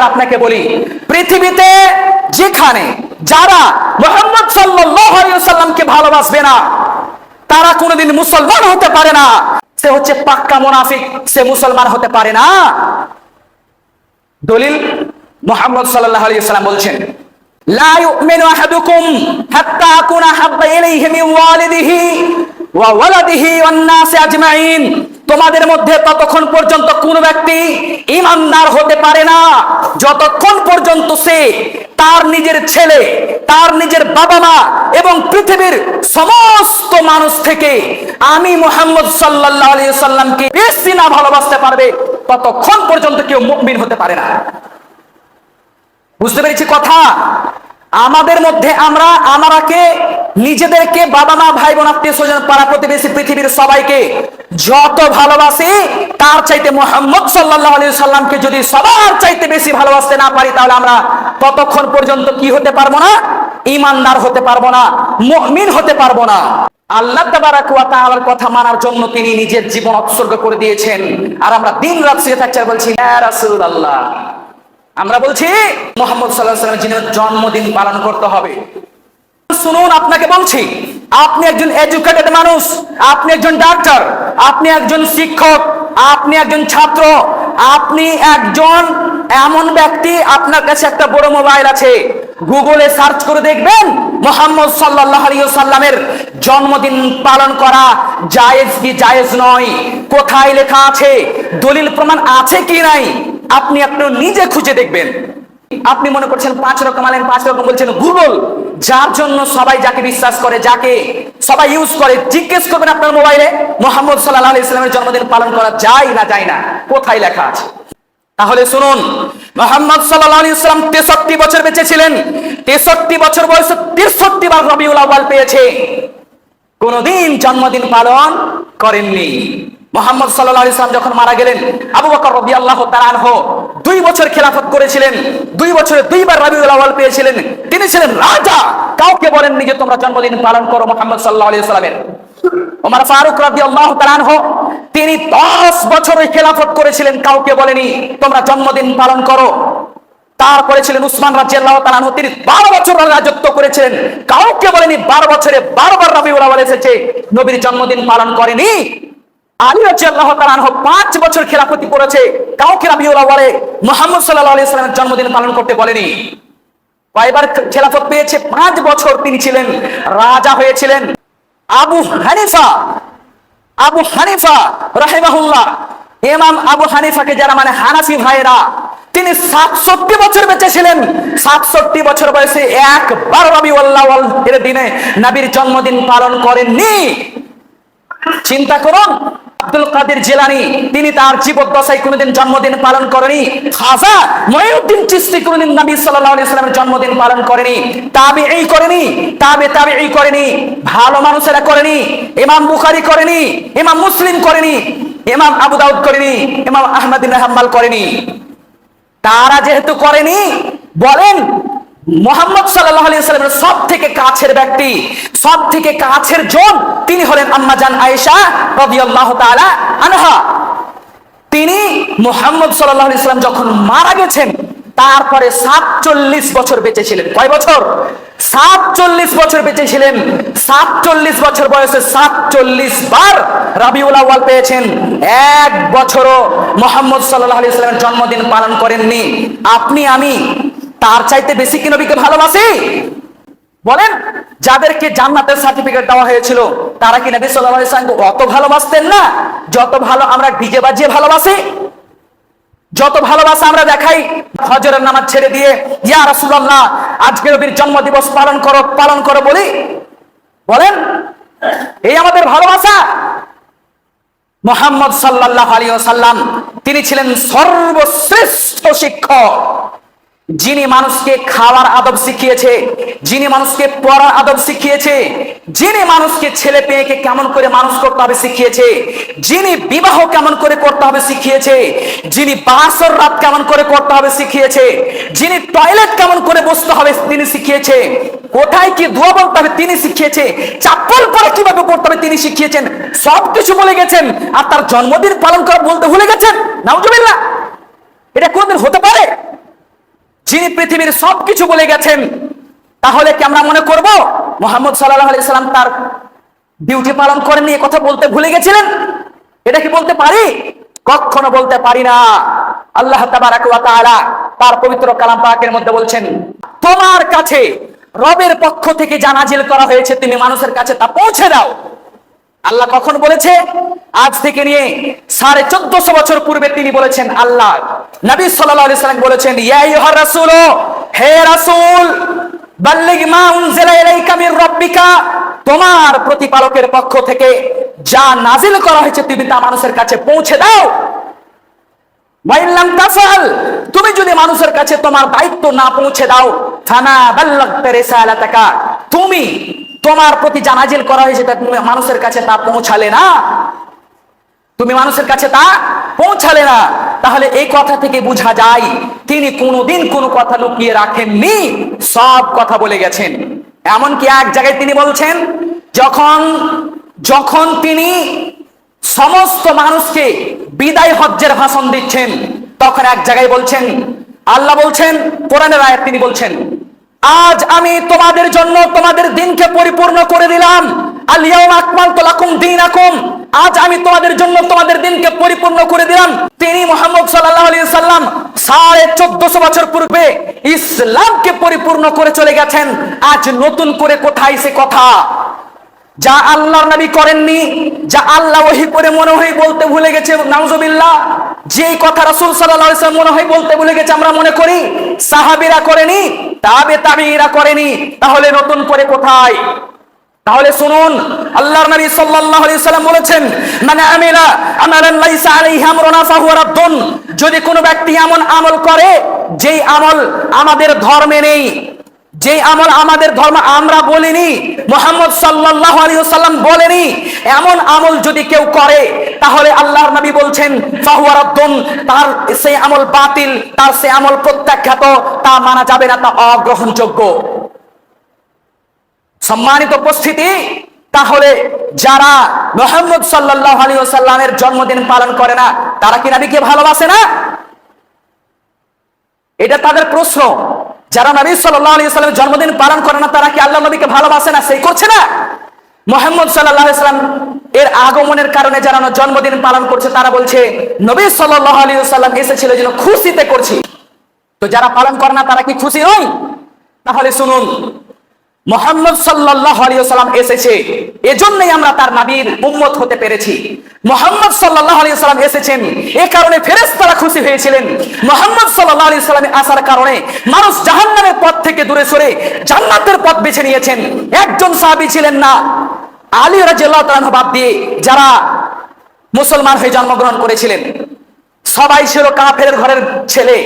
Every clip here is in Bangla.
এবার আপনাকে বলি, পৃথিবীতে যেখানে যারা মোহাম্মদ সাল্লামকে ভালোবাসবে না, তারা কোনোদিন মুসলমান হতে পারে না। সে হচ্ছে পাক্কা মুনাফিক, সে মুসলমান হতে পারে না। দলিল মোহাম্মদ আলাইহি সাল্লাম বলছেন আজমাইন। তোমাদের মধ্যে ততক্ষণ পর্যন্ত কোন ব্যক্তি ইমানদার হতে পারে না। যতক্ষণ পর্যন্ত সে তার নিজের ছেলে, তার নিজের বাবা মা এবং পৃথিবীর সমস্ত মানুষ থেকে আমি মোহাম্মদ আলাইহি সাল্লামকে বেশি না ভালোবাসতে পারবে, ততক্ষণ পর্যন্ত কেউ মুমিন হতে পারে না। বুঝতে পেরেছি কথা? আমাদের মধ্যে আমরা, আমারাকে, নিজেদেরকে বাবা মা, ভাই বোন, আত্মীয় স্বজন, পাড়া প্রতিবেশী, পৃথিবীর সবাইকে যত ভালোবাসি, তার চাইতে মোহাম্মদ সাল্লাহ আলী সাল্লামকে যদি সবার চাইতে বেশি ভালোবাসতে না পারি, তাহলে আমরা ততক্ষণ পর্যন্ত কি হতে পারব না? ইমানদার হতে পারব না, মুমিন হতে পারব না। আল্লাহ তাআলার কথা মানার জন্য তিনি নিজের জীবন উৎসর্গ করে দিয়েছেন। আর আমরা দিন রাত শুয়ে থাকছি বলছি রাসূলুল্লাহ আমরা বলছি, মোহাম্মদ সাল্লাহ সাল্লামের যিনি জন্মদিন পালন করতে হবে। শুনুন, আপনাকে বলছি, আপনি একজন এডুকেটেড মানুষ, আপনি একজন ডাক্তার আপনি একজন শিক্ষক, আপনি একজন ছাত্র, আপনি একজন এমন ব্যক্তি, আপনার কাছে একটা বড় মোবাইল আছে। গুগলে সার্চ করে দেখবেন, মোহাম্মদ সাল্লাহ সাল্লামের জন্মদিন পালন করা জায়েজ কি জায়েজ নয়, কোথায় লেখা আছে, দলিল প্রমাণ আছে কি নাই? আপনি আপনি নিজে খুঁজে দেখবেন। আপনি মনে করছেন পাঁচ রকম আলেন পাঁচ রকম বলছেন, গুগল। যার জন্য সবাই যাকে বিশ্বাস করে, যাকে সবাই ইউজ করে, জিজ্ঞেস করবেন আপনার মোবাইলে, মোহাম্মদ সাল্লাহ ইসলামের জন্মদিন পালন করা যায় না যায় না, কোথায় লেখা আছে? তাহলে শুনুন, মোহাম্মদ সাল্লাহ ইসলাম তেষট্টি বছর বেঁচে ছিলেন, তেষট্টি বছর বয়সে তেষট্টি বার রবিউল আউয়াল পেয়েছে। কোনদিন জন্মদিন পালন করেননি। মোহাম্মদ সাল্লাহ ইসলাম যখন মারা গেলেন, আবু বকর রবি আল্লাহ তালানহ দুই বছর খেলাফত করেছিলেন, দুই বছরে দুইবার রবিউল আওয়াল পেয়েছিলেন। তিনি ছিলেন রাজা। কাউকে বলেননি যে তোমরা জন্মদিন পালন করো মোহাম্মদ সাল্লাহ আলি সাল্লামের। ফারুক রবি আল্লাহ তালানহ তিনি দশ বছরের খেলাফত করেছিলেন। কাউকে বলেনি, তোমরা জন্মদিন পালন করো। তারপরে ছিলেন উসমান রাজিয়াল্লাহ তালানহ তিনি বারো বছর রাজত্ব করেছিলেন। কাউকে বলেনি, বারো বছরে বারবার রবিউল আওয়াল এসেছে, নবীর জন্মদিন পালন করেনি। আলী রাজিয়াল্লাহু তাআলা আনহু পাঁচ বছর খেলাফতি করেছে। কাউকে রাবিউল আউয়ালে মুহাম্মদ সাল্লাল্লাহু আলাইহি সাল্লামের জন্মদিন পালন করতে বলেনি। কয়বার খেলাফত পেয়েছে? পাঁচ বছর তিনি ছিলেন রাজা হয়েছিলেন। আবু হানিফা আবু হানিফা রাহিমাহুল্লাহ, ইমাম আবু হানিফাকে যারা মানে হানাফি ভাইরা তিনি সাতষট্টি বছর বেঁচে ছিলেন। সাতষট্টি বছর বয়সে একবার রবিউল্লাহ এর দিনে নবীর জন্মদিন পালন করেননি। চিন্তা করুন আব্দুল কাদের জেলানি, তিনি তার জীবদ্দশায় কোনোদিন জন্মদিন পালন করেনি। খাজা মহিউদ্দিন চিস্তি কোনোদিন নবী সাল্লাল্লাহু আলাইহি সাল্লামের জন্মদিন পালন করেনি। তাবে এই করেনি, তাবে তাবে এই করেনি, ভালো মানুষেরা করেনি, ইমাম বুখারী করেনি, ইমাম মুসলিম করেনি, ইমাম আবু দাউদ করেনি, ইমাম আহমদ বিন হাম্বল করেনি। তারা যেহেতু করেনি, বলেন মোহাম্মদ সাল্লামের সব থেকে কাছের ব্যক্তি সব থেকে কাছের জন তিনি হলেন আম্মাজান আয়েশা রাদিয়াল্লাহু তাআলা আনহা। তিনি মোহাম্মদ সাল্লাহ সাল্লাম যখন মারা গেছেন, তারপরে সাতচল্লিশ বছর বেঁচে ছিলেন। কয় বছর? সাতচল্লিশ বছর বেঁচে ছিলেন। সাতচল্লিশ বছর বয়সে সাতচল্লিশ বার রাবিউল আউয়াল পেয়েছেন। এক বছরও মোহাম্মদ সাল্লাহ আলি সাল্লামের জন্মদিন পালন করেননি। আপনি, আমি তার চাইতে বেশি কি নবীকে ভালোবাসি? বলেন, যাদেরকে জান্নাতের সার্টিফিকেট দেওয়া হয়েছিল, তারা কি নবী সাল্লাহ আলি সাল্লামকে অত ভালোবাসতেন না? যত ভালো আমরা ডিজে বাজিয়ে ভালোবাসি, যত ভালোবাসা আমরা দেখাই, হজরের নামাজ ছেড়ে দিয়ে, ইয়া রাসূলুল্লাহ, আজকে নবীর জন্মদিবস পালন করো পালন করো বলি। বলেন, এই আমাদের ভালোবাসা। মোহাম্মদ সাল্লাল্লাহু আলাইহি ওয়াসাল্লাম, তিনি ছিলেন সর্বশ্রেষ্ঠ শিক্ষক। যিনি মানুষকে খাওয়ার আদব শিখিয়েছে, যিনি মানুষকে পড়ার আদব শিখিয়েছে, যিনি মানুষকে ছেলে পেয়েকে কেমন করে মানুষ করতে হবে শিখিয়েছে, যিনি বিবাহ কেমন করে করতে হবে শিখিয়েছে, যিনি বাসর রাত কেমন করে করতে হবে শিখিয়েছে, যিনি টয়লেট কেমন করে বসতে হবে তিনি শিখিয়েছে, কোথায় কি ধোয়া বলতে হবে তিনি শিখিয়েছে চাপ্পল পরে কীভাবে করতে হবে তিনি শিখিয়েছেন সব কিছু বলে গেছেন, আর তার জন্মদিন পালন করা বলতে ভুলে গেছেন? নাউজুবিল্লাহ! এটা কোনদিন হতে পারে? যিনি পৃথিবীর সবকিছু বলে গেছেন, তাহলে কি আমরা মনে করব মোহাম্মদ সাল্লাহ আলি সাল্লাম তার ডিউটি পালন করেননি কথা বলতে ভুলে গেছিলেন? এটা কি বলতে পারি? কখনো বলতে পারি না। আল্লাহ তার পবিত্র কালাম পাকের মধ্যে বলছেন, তোমার কাছে রবের পক্ষ থেকে জানাজিল করা হয়েছে তিনি মানুষের কাছে তা পৌঁছে দাও। আল্লাহ কখন বলেছে? আজ থেকে নিয়ে সাড়ে চোদ্দশো বছর পূর্বে তিনি বলেছেন, আল্লাহ নবী সাল্লাম বলেছেন, ইয়া আইয়ুহার হে রাসূল তোমার প্রতিপালকের পক্ষ থেকে যা নাজিল করা হয়েছে তুমি তা মানুষের কাছে পৌঁছে দাও। তুমি যদি মানুষের কাছে তোমার দায়িত্ব না পৌঁছে দাও রিসালাতাকা, তুমি তোমার প্রতি জানাজিল করা হয়েছে তা তুমি মানুষের কাছে তা পৌঁছালে না। তুমি মানুষের কাছে তা পৌঁছালে না। তাহলে এই কথা থেকে বোঝা যায়, তিনি কোনোদিন কোনো কথা লুকিয়ে রাখেননি। সব কথা বলে গেছেন। এমনকি এক জায়গায় তিনি বলছেন, যখন যখন তিনি সমস্ত মানুষকে বিদায় হজ্জের ভাষণ দিচ্ছেন, তখন এক জায়গায় বলছেন, আল্লাহ বলছেন, কোরআনের আয়াত তিনি বলছেন আজ আমি তোমাদের জন্য তোমাদের দিনকে পরিপূর্ণ করে দিলাম। আলিয়াউম তোলাকুম দিন আকুম আজ আমি তোমাদের জন্য তোমাদের দিনকে পরিপূর্ণ করে দিলাম। তিনি মোহাম্মদ সাল্লাহ আলাইহি সাল্লাম সাড়ে চোদ্দশো বছর পূর্বে ইসলামকে পরিপূর্ণ করে চলে গেছেন। আজ নতুন করে কোথায় সে কথা? যা আল্লাহর নবী করেননি, যা আল্লাহ ওহি করে মনে হয় বলতে ভুলে গেছে, নাউজুবিল্লাহ। যে কথা রাসূল সাল্লাল্লাহু আলাইহি মনে হয় বলতে ভুলে গেছে, আমরা মনে করি, সাহাবীরা করেনি, তাবে তাবিঈরা করেনি। তাহলে নতুন করে কোথায়? তাহলে শুনুন, আল্লাহর নবী সাল্লাল্লাহু আলাইহি সাল্লাম বলেছেন মানে আমিলা আমালান লাইসা আলাইহি আমরুনা ফাহুয়া রাদ্দুন। যদি কোনো ব্যক্তি এমন আমল করে, যেই আমল আমাদের ধর্মে নেই যে আমল আমাদের ধর্ম আমরা বলিনি, মোহাম্মদ সাল্লাল্লাহু আলাইহি সাল্লাম বলেনি, এমন আমল যদি কেউ করে, তাহলে আল্লাহর নবী বলছেন, ফাহুয়া তার সেই আমল বাতিল, তার সেই আমল প্রত্যাখ্যাত, তা মানা যাবে না, তা অগ্রহণযোগ্য। সম্মানিত উপস্থিতি, তাহলে যারা মোহাম্মদ সাল্লাহ আলী সাল্লামের জন্মদিন পালন করে না, তারা কি নবীকে ভালোবাসে না? এটা তাদের প্রশ্ন। যারা নবী সাল্লাহ জন্মদিন পালন করে না, তারা কি আল্লাহ নবীকে ভালোবাসে না? সেই করছে না? মোহাম্মদ সাল্লাহ এর আগমনের কারণে যারা জন্মদিন পালন করছে, তারা বলছে, নবী সাল্লাহ আলী এসেছিল যেন খুশিতে করছি। তো যারা পালন করে না, তারা কি খুশি নয়? তাহলে শুনুন মোহাম্মদ সাল্লাহ এসেছে। এজন্যই আমরা তার নাবির উম্মত হতে পেরেছি। মোহাম্মদ সাল্লাহ এসেছেন। এ কারণে ফেরেস তারা খুশি হয়েছিলেন। মোহাম্মদ সাল্লাহ আসার কারণে মানুষ জাহান্নামের পথ থেকে দূরে সরে জান্নাতের পথ বেছে নিয়েছেন। একজন সাহাবী ছিলেন না। আলী রাজিয়াল্লাহু তাআলা বাদ দিয়ে যারা মুসলমান হয়ে জন্মগ্রহণ করেছিলেন। সবাই ছিল কাফের ঘরের ছেলে।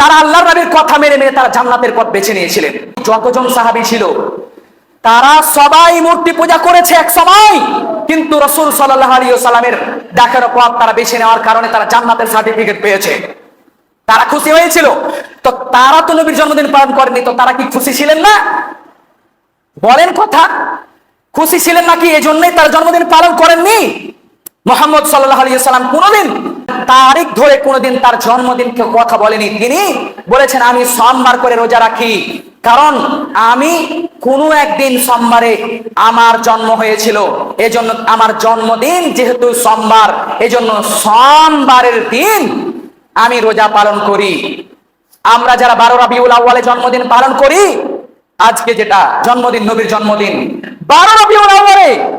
তারা আল্লাহর নবীর কথা মেনে মেনে তারা জান্নাতের পথ বেছে নিয়েছিলেন। যতজন সাহাবী ছিল, তারা সবাই মূর্তি পূজা করেছে এক সময়। কিন্তু রসুল সাল্লাহ আলী সাল্লামের দেখার পথ তারা বেছে নেওয়ার কারণে তারা জান্নাতের সার্টিফিকেট পেয়েছে। তারা খুশি হয়েছিল। তো তারা তো নবীর জন্মদিন পালন করেনি, তো তারা কি খুশি ছিলেন না? বলেন কথা। খুশি ছিলেন নাকি? এই জন্যই তার জন্মদিন পালন করেননি। মোহাম্মদ সাল্লাহ আলী সাল্লাম কোনোদিন তারিখ ধরে কোনোদিন তার জন্মদিন কেউ কথা বলেনি। তিনি বলেছেন, আমি সোমবার করে রোজা রাখি। কারণ আমি কোনো একদিন সোমবারে আমার জন্ম হয়েছিল। এজন্য আমার জন্মদিন যেহেতু সোমবার, এজন্য সোমবারের দিন আমি রোজা পালন করি। আমরা যারা বারো রাবিউল আউ্বালে জন্মদিন পালন করি আজকে যেটা জন্মদিন, নবীর জন্মদিন। বারো রবিউল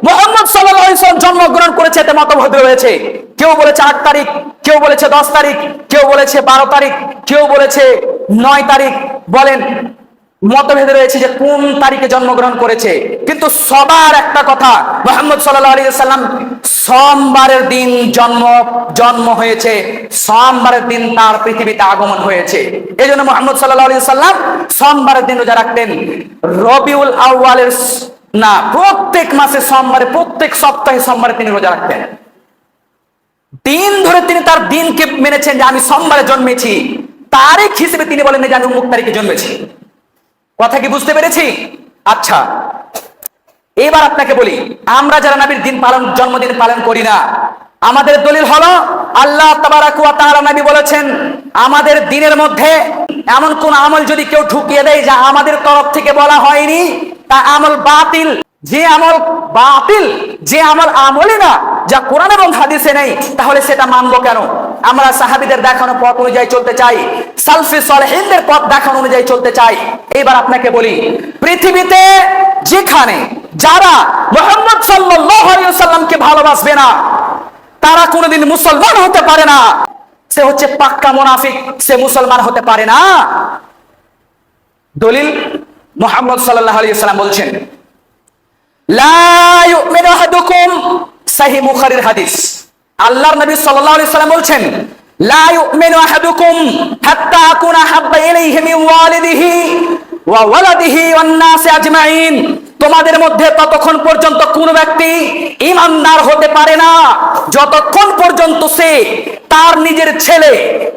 মোহাম্মদ সাল্লাম জন্মগ্রহণ করেছে, এতে মতভেদ রয়েছে। কেউ বলেছে আট তারিখ, কেউ বলেছে দশ তারিখ, কেউ বলেছে বারো তারিখ, কেউ বলেছে নয় তারিখ। বলেন মতভেদ রয়েছে যে কোন তারিখে জন্মগ্রহণ করেছে। কিন্তু সবার একটা কথা, মোহাম্মদ সাল্লাম সোমবারের দিন জন্ম জন্ম হয়েছে, সোমবারের দিন তার পৃথিবীতে আগমন হয়েছে। এই জন্য মোহাম্মদ আলাইহি সাল্লাম সোমবারের দিন রোজা রাখতেন। রবিউল আউয়ালের না, প্রত্যেক মাসে সোমবারে, প্রত্যেক সপ্তাহে সোমবারে তিনি রোজা রাখতেন। দিন ধরে তিনি তার দিনকে মেনেছেন যে আমি সোমবারে জন্মেছি। তারিখ হিসেবে তিনি বলেন যে আমি অমুক তারিখে জন্মেছি। কথা কি বুঝতে পেরেছি? আচ্ছা এবার আপনাকে বলি, আমরা যারা নবীর দিন পালন, জন্মদিন পালন করি না, আমাদের দলিল হলো, আল্লাহ তাআলা নবী বলেছেন, আমাদের দিনের মধ্যে এমন কোন আমল যদি কেউ ঢুকিয়ে দেয় যা আমাদের তরফ থেকে বলা হয়নি, তা আমল বাতিল। যে আমল বাতিল, যে আমল আমলই না, যা কোরআন এবং হাদিসে নেই, তাহলে সেটা মানবো কেন? আমরা সাহাবিদের দেখানো পথ অনুযায়ী চলতে চাই, সালফি সলেহিনদের পথ দেখানো অনুযায়ী চলতে চাই। এইবার আপনাকে বলি, পৃথিবীতে যেখানে যারা মোহাম্মদ সাল্লাল্লাহু ভালোবাসবে না, তারা কোনোদিন মুসলমান হতে পারে না। সে হচ্ছে পাক্কা মুনাফিক, সে মুসলমান হতে পারে না। দলিল মোহাম্মদ সাল্লাল্লাহু আলাইহি বলছেন, লা ইউমিনু আহাদুকুম, সহিহ হাদিস। আল্লাহর নবী সাল্লাল্লাহু আলাইহি সাল্লাম বলছেন, লা ইউমিনু আহাদুকুম হাত্তা আকুনা হাব্বা ইলাইহি মিন ওয়ালিদিহি ওয়া ওয়ালাদিহি ওয়ান নাসি আজমাইন। তোমাদের মধ্যে ততক্ষণ পর্যন্ত কোন ব্যক্তি ইমানদার হতে পারে না। যতক্ষণ পর্যন্ত সে তার নিজের ছেলে,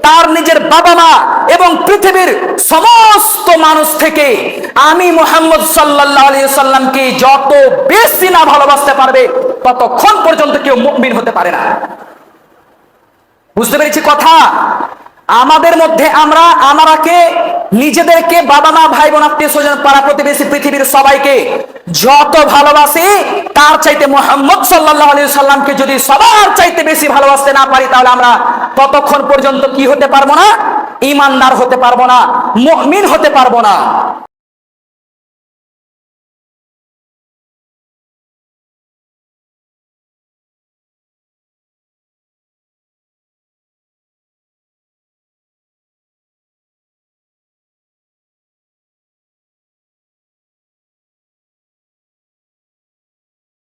তার নিজের বাবা মা এবং পৃথিবীর সমস্ত মানুষ থেকে আমি মোহাম্মদ সাল্লামকে যত বেশি না ভালোবাসতে পারবে, ততক্ষণ পর্যন্ত কেউ মুমিন হতে পারে না। বুঝতে পেরেছি কথা? আমাদের মধ্যে আমরা, আমারাকে, নিজেদেরকে বাবা মা, ভাই বোন, আত্মীয় স্বজন, পাড়া প্রতিবেশী, পৃথিবীর সবাইকে যত ভালোবাসি, তার চাইতে মোহাম্মদ সাল্লাল্লাহু আলাইহি সাল্লামকে যদি সবার চাইতে বেশি ভালোবাসতে না পারি, তাহলে আমরা ততক্ষণ পর্যন্ত কি হতে পারব না? ইমানদার হতে পারব না, মুমিন হতে পারব না।